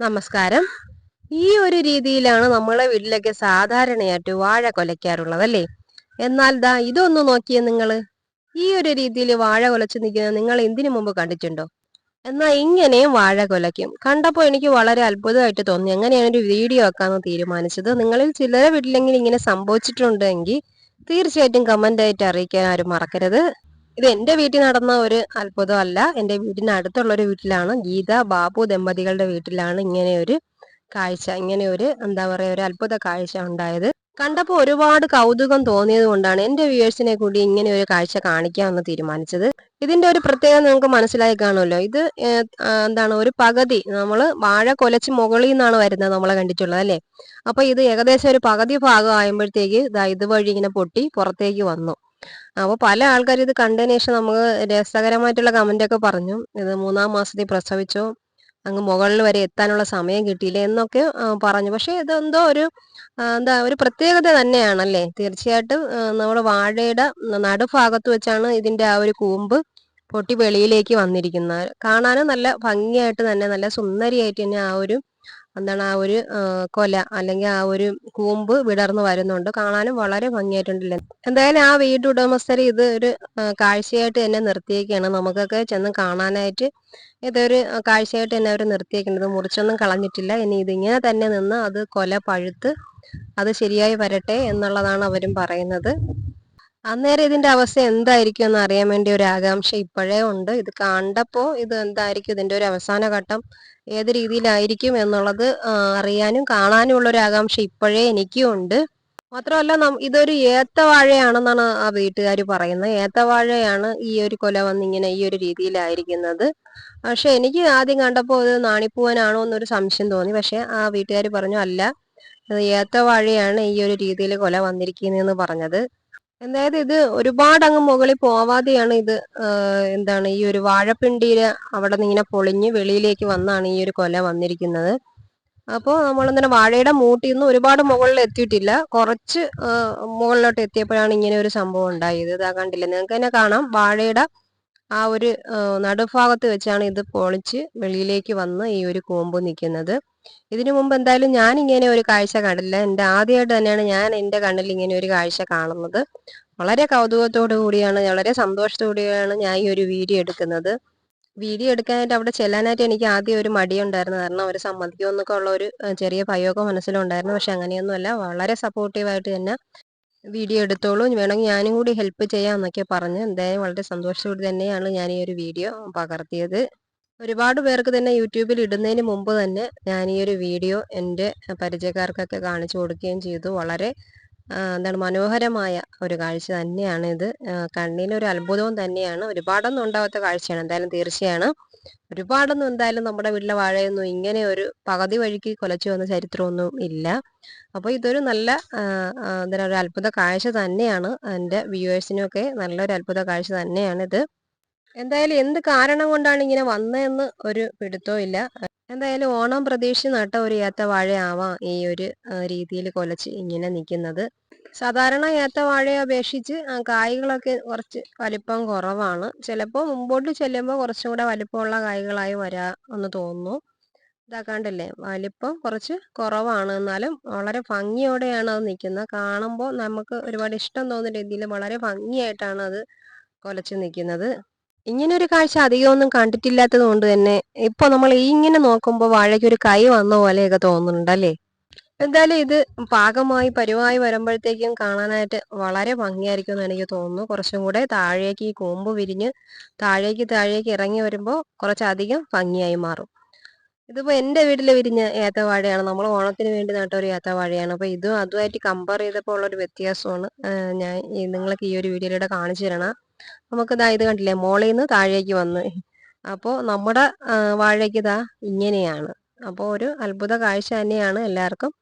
നമസ്കാരം. ഈ ഒരു രീതിയിലാണ് നമ്മളെ വീട്ടിലൊക്കെ സാധാരണയായിട്ട് വാഴ കൊലയ്ക്കാറുള്ളത് അല്ലേ എന്നാൽ ദാ ഇതൊന്ന് നോക്കിയേ നിങ്ങൾ ഈ ഒരു രീതിയിൽ വാഴ കൊലച്ച് നിൽക്കുന്നത് നിങ്ങൾ എന്തിനു മുമ്പ് കണ്ടിട്ടുണ്ടോ? എന്നാൽ ഇങ്ങനെയും വാഴ കൊലയ്ക്കും. കണ്ടപ്പോൾ എനിക്ക് വളരെ അത്ഭുതമായിട്ട് തോന്നി. എങ്ങനെയാണ് ഒരു വീഡിയോ ആക്കാമെന്ന് തീരുമാനിച്ചത്? നിങ്ങളിൽ ചിലരെ വീട്ടിലെങ്കിലും ഇങ്ങനെ സംഭവിച്ചിട്ടുണ്ടെങ്കിൽ തീർച്ചയായിട്ടും കമന്റ് ആയിട്ട് അറിയിക്കാൻ ആരും മറക്കരുത്. ഇത് എന്റെ വീട്ടിൽ നടന്ന ഒരു അത്ഭുതമല്ല. എന്റെ വീടിന് അടുത്തുള്ള ഒരു വീട്ടിലാണ്. ഗീത ബാബു ദമ്പതികളുടെ വീട്ടിലാണ് ഇങ്ങനെ ഒരു കാഴ്ച ഇങ്ങനെ ഒരു എന്താ പറയാ ഒരു അത്ഭുത കാഴ്ച ഉണ്ടായത്. കണ്ടപ്പോൾ ഒരുപാട് കൗതുകം തോന്നിയത് കൊണ്ടാണ് എന്റെ വ്യൂവേഴ്സിനെ കൂടി ഇങ്ങനെ ഒരു കാഴ്ച കാണിക്കാമെന്ന് തീരുമാനിച്ചത്. ഇതിന്റെ ഒരു പ്രത്യേകത നിങ്ങൾക്ക് മനസ്സിലായി കാണുമല്ലോ. ഇത് എന്താണ് ഒരു പകുതി നമ്മൾ വാഴ കൊലച്ച് മുകളിൽ നിന്നാണ് വരുന്നത് നമ്മളെ കണ്ടിട്ടുള്ളത് അല്ലേ? അപ്പൊ ഇത് ഏകദേശം ഒരു പകുതി ഭാഗം ആകുമ്പോഴത്തേക്ക് ഇതുവഴി ഇങ്ങനെ പൊട്ടി പുറത്തേക്ക് വന്നു. അപ്പോൾ പല ആൾക്കാരും ഇത് കണ്ടതിന് ശേഷം നമുക്ക് രസകരമായിട്ടുള്ള കമന്റ് ഒക്കെ പറഞ്ഞു. ഇത് മൂന്നാം മാസത്തിൽ പ്രസവിച്ചോ. അങ്ങ് മുകളിൽ വരെ എത്താനുള്ള സമയം കിട്ടിയില്ല എന്നൊക്കെ പറഞ്ഞു. പക്ഷെ ഇതെന്തോ ഒരു എന്താ ഒരു പ്രത്യേകത തന്നെയാണല്ലേ? തീർച്ചയായിട്ടും നമ്മുടെ വാഴയുടെ നടുഭാഗത്ത് വെച്ചാണ് ഇതിന്റെ ആ ഒരു കൂമ്പ് പൊട്ടി വെളിയിലേക്ക് വന്നിരിക്കുന്നത്. കാണാനും നല്ല ഭംഗിയായിട്ട് തന്നെ നല്ല സുന്ദരിയായിട്ട് തന്നെ ആ ഒരു എന്താണ് ആ ഒരു കൊല അല്ലെങ്കിൽ ആ ഒരു കൂമ്പ് വിടർന്നു വരുന്നുണ്ട്. കാണാനും വളരെ ഭംഗിയായിട്ടുണ്ടല്ലേ എന്തായാലും ആ വീട്ടുടമസ്ഥർ ഇത് ഒരു കാഴ്ചയായിട്ട് തന്നെ നിർത്തിയേക്കാണ്. നമുക്കൊക്കെ ചെന്ന് കാണാനായിട്ട് ഇതൊരു കാഴ്ചയായിട്ട് തന്നെ അവർ നിർത്തിയേക്കുന്നത്. മുറിച്ചൊന്നും കളഞ്ഞിട്ടില്ല. ഇനി ഇതിങ്ങനെ തന്നെ നിന്ന് അത് കൊല പഴുത്ത് അത് ശരിയായി വരട്ടെ എന്നുള്ളതാണ് അവരും പറയുന്നത്. അന്നേരം ഇതിന്റെ അവസ്ഥ എന്തായിരിക്കും എന്ന് അറിയാൻ വേണ്ടി ഒരു ആകാംക്ഷ ഇപ്പോഴേ ഉണ്ട്. ഇത് കണ്ടപ്പോ ഇത് എന്തായിരിക്കും? ഇതിന്റെ ഒരു അവസാന ഘട്ടം ഏത് രീതിയിലായിരിക്കും എന്നുള്ളത് അറിയാനും കാണാനും ഉള്ള ഒരു ആകാംക്ഷ ഇപ്പോഴേ എനിക്കും ഉണ്ട്. മാത്രമല്ല ഇതൊരു ഏത്തവാഴയാണെന്നാണ് ആ വീട്ടുകാർ പറയുന്നത്. ഏത്തവാഴയാണ് ഈ ഒരു കൊല വന്നിങ്ങനെ ഈ ഒരു രീതിയിലായിരിക്കുന്നത്. പക്ഷെ എനിക്ക് ആദ്യം കണ്ടപ്പോൾ ഇത് നാണിപ്പൂവനാണോ എന്നൊരു സംശയം തോന്നി. പക്ഷെ ആ വീട്ടുകാർ പറഞ്ഞു അല്ല ഏത്തവാഴയാണ് ഈ ഒരു രീതിയിൽ കൊല വന്നിരിക്കുന്നതെന്ന് പറഞ്ഞത്. എന്തായത് ഇത് ഒരുപാട് അങ്ങ് മുകളിൽ പോവാതെയാണ് ഇത് എന്താണ് ഈ ഒരു വാഴപ്പിണ്ടിയിൽ അവിടെ നിന്ന് ഇങ്ങനെ പൊളിഞ്ഞ് വെളിയിലേക്ക് വന്നാണ് ഈ ഒരു കൊല വന്നിരിക്കുന്നത്. അപ്പോൾ നമ്മളിങ്ങനെ വാഴയുടെ മൂട്ടിൽ നിന്ന് ഒരുപാട് മുകളിൽ എത്തിയിട്ടില്ല. കുറച്ച് മുകളിലോട്ട് എത്തിയപ്പോഴാണ് ഇങ്ങനെ ഒരു സംഭവം ഉണ്ടായത്. ഇതാ കണ്ടില്ല? നിങ്ങൾക്ക് തന്നെ കാണാം. വാഴയുടെ ആ ഒരു നടുഭാഗത്ത് വെച്ചാണ് ഇത് പൊളിച്ച് വെളിയിലേക്ക് വന്ന് ഈ ഒരു കൂമ്പ് നിൽക്കുന്നത്. ഇതിനു മുമ്പ് എന്തായാലും ഞാൻ ഇങ്ങനെ ഒരു കാഴ്ച കണ്ടില്ല. എന്റെ ആദ്യമായിട്ട് തന്നെയാണ് ഞാൻ എന്റെ കണ്ണിൽ ഇങ്ങനെ ഒരു കാഴ്ച കാണുന്നത്. വളരെ കൗതുകത്തോടു കൂടിയാണ് വളരെ കൂടിയാണ് ഞാൻ ഈ ഒരു വീഡിയോ എടുക്കുന്നത്. വീഡിയോ എടുക്കാനായിട്ട് അവിടെ ചെല്ലാനായിട്ട് എനിക്ക് ആദ്യം ഒരു മടിയുണ്ടായിരുന്നു. കാരണം അവർ സമ്മതിക്കുമെന്നൊക്കെ ഉള്ള ഒരു ചെറിയ ഭയമൊക്കെ മനസ്സിലുണ്ടായിരുന്നു. പക്ഷെ അങ്ങനെയൊന്നുമല്ല. വളരെ സപ്പോർട്ടീവായിട്ട് തന്നെ വീഡിയോ എടുത്തോളൂ. വേണമെങ്കിൽ ഞാനും കൂടി ഹെൽപ്പ് ചെയ്യാം എന്നൊക്കെ പറഞ്ഞ് എന്തായാലും വളരെ സന്തോഷത്തോടെ തന്നെയാണ് ഞാൻ ഈ ഒരു വീഡിയോ പകർത്തിയത്. ഒരുപാട് പേർക്ക് തന്നെ യൂട്യൂബിൽ ഇടുന്നതിന് മുമ്പ് തന്നെ ഞാൻ ഈ ഒരു വീഡിയോ എന്റെ പരിചയക്കാർക്കൊക്കെ കാണിച്ചു കൊടുക്കുകയും ചെയ്തു. വളരെ എന്താണ് മനോഹരമായ ഒരു കാഴ്ച തന്നെയാണ് ഇത്. കണ്ണിനൊരു അത്ഭുതവും തന്നെയാണ്. ഒരുപാടൊന്നും ഉണ്ടാവാത്ത കാഴ്ചയാണ്. എന്തായാലും തീർച്ചയാണ്. ഒരുപാടൊന്നും എന്തായാലും നമ്മുടെ വീട്ടിലെ വാഴയൊന്നും ഇങ്ങനെ ഒരു പകുതി വഴിക്ക് കൊലച്ചു വന്ന ചരിത്രമൊന്നും ഇല്ല. അപ്പോൾ ഇതൊരു നല്ല എന്താ ഒരു അത്ഭുത കാഴ്ച തന്നെയാണ്. എന്റെ വ്യൂവേഴ്സിനൊക്കെ നല്ലൊരു അത്ഭുത കാഴ്ച തന്നെയാണ് ഇത് എന്തായാലും എന്ത് കാരണം കൊണ്ടാണ് ഇങ്ങനെ വന്നതെന്ന് ഒരു പിടുത്തവും ഇല്ല. എന്തായാലും ഓണം പ്രതീക്ഷിച്ച് നട്ട ഒരു ഏത്തവാഴയാവാം ഈ ഒരു രീതിയിൽ കൊലച്ച് ഇങ്ങനെ നിൽക്കുന്നത് സാധാരണ ഏത്തവാഴയെ അപേക്ഷിച്ച് കായ്കളൊക്കെ കുറച്ച് വലിപ്പം കുറവാണ്. ചിലപ്പോൾ മുമ്പോട്ട് ചെല്ലുമ്പോൾ കുറച്ചും കൂടെ വലിപ്പമുള്ള കായ്കളായി വരാ എന്ന് തോന്നുന്നു. ഇതാക്കാണ്ടല്ലേ വലിപ്പം കുറച്ച് കുറവാണ്. എന്നാലും വളരെ ഭംഗിയോടെയാണ് അത് നിൽക്കുന്നത്. കാണുമ്പോൾ നമുക്ക് ഒരുപാട് ഇഷ്ടം തോന്നുന്ന രീതിയിൽ വളരെ ഭംഗിയായിട്ടാണ് അത് കൊലച്ച് നിൽക്കുന്നത്. ഇങ്ങനെ ഒരു കാഴ്ച അധികമൊന്നും കണ്ടിട്ടില്ലാത്തത് കൊണ്ട് തന്നെ ഇപ്പൊ നമ്മൾ ഇങ്ങനെ നോക്കുമ്പോൾ വാഴയ്ക്ക് ഒരു കൈ വന്ന പോലെയൊക്കെ തോന്നുന്നുണ്ട് അല്ലേ? എന്തായാലും ഇത് പാകമായി പരുവായി വരുമ്പോഴത്തേക്കും കാണാനായിട്ട് വളരെ ഭംഗിയായിരിക്കും എന്ന് എനിക്ക് തോന്നുന്നു. കുറച്ചും കൂടെ താഴേക്ക് ഈ കൂമ്പ് വിരിഞ്ഞ് താഴേക്ക് താഴേക്ക് ഇറങ്ങി വരുമ്പോൾ കുറച്ചധികം ഭംഗിയായി മാറും. ഇതിപ്പോ എന്റെ വീട്ടിൽ വിരിഞ്ഞ ഏത്തവാഴയാണ്. നമ്മൾ ഓണത്തിന് വേണ്ടി നട്ട ഒരു ഏത്തവാഴയാണ്. അപ്പോൾ ഇതും അതുമായിട്ട് കമ്പയർ ചെയ്തപ്പോൾ ഉള്ളൊരു വ്യത്യാസമാണ്. ഞാൻ നിങ്ങൾക്ക് ഈ ഒരു വീഡിയോയിലൂടെ കാണിച്ചു തരണം. നമുക്ക് ഇതാ ഇത് കണ്ടില്ലേ? മോളിൽ നിന്ന് താഴേക്ക് വന്ന്. അപ്പോൾ നമ്മുടെ വാഴയ്ക്ക് ഇതാ ഇങ്ങനെയാണ്. അപ്പോൾ ഒരു അത്ഭുത കാഴ്ച തന്നെയാണ് എല്ലാവർക്കും.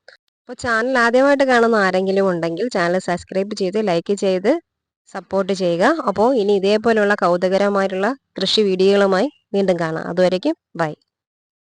അപ്പോൾ ചാനൽ ആദ്യമായിട്ട് കാണുന്ന ആരെങ്കിലും ഉണ്ടെങ്കിൽ ചാനൽ സബ്സ്ക്രൈബ് ചെയ്ത് ലൈക്ക് ചെയ്ത് സപ്പോർട്ട് ചെയ്യുക. അപ്പോൾ ഇനി ഇതേപോലെയുള്ള കൗതുകരമായിട്ടുള്ള കൃഷി വീഡിയോകളുമായി വീണ്ടും കാണാം. അതുവരേക്കും ബൈ